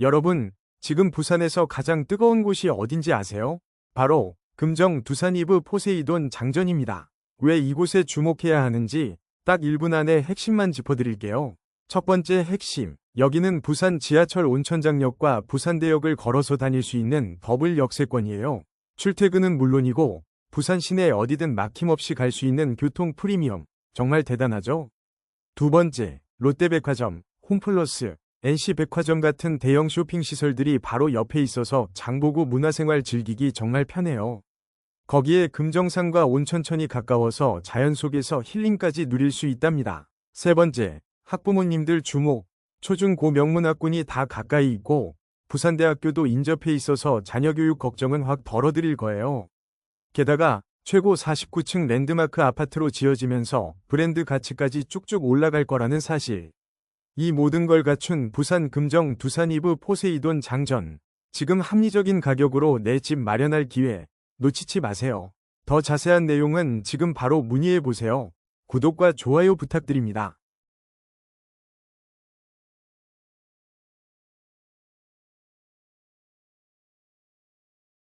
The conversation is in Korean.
여러분, 지금 부산에서 가장 뜨거운 곳이 어딘지 아세요? 바로 금정 두산 이브 포세이돈 장전입니다. 왜 이곳에 주목해야 하는지 딱 1분 안에 핵심만 짚어드릴게요. 첫 번째 핵심. 여기는 부산 지하철 온천장역과 부산대역을 걸어서 다닐 수 있는 더블 역세권이에요. 출퇴근은 물론이고 부산 시내 어디든 막힘없이 갈 수 있는 교통 프리미엄. 정말 대단하죠? 두 번째, 롯데백화점, 홈플러스, NC백화점 같은 대형 쇼핑 시설들이 바로 옆에 있어서 장보고 문화생활 즐기기 정말 편해요. 거기에 금정산과 온천천이 가까워서 자연 속에서 힐링까지 누릴 수 있답니다. 세 번째, 학부모님들 주목, 초중고 명문학군이 다 가까이 있고 부산대학교도 인접해 있어서 자녀 교육 걱정은 확 덜어드릴 거예요. 게다가 최고 49층 랜드마크 아파트로 지어지면서 브랜드 가치까지 쭉쭉 올라갈 거라는 사실. 이 모든 걸 갖춘 부산 금정 두산 이브 포세이돈 장전. 지금 합리적인 가격으로 내 집 마련할 기회 놓치지 마세요. 더 자세한 내용은 지금 바로 문의해 보세요. 구독과 좋아요 부탁드립니다.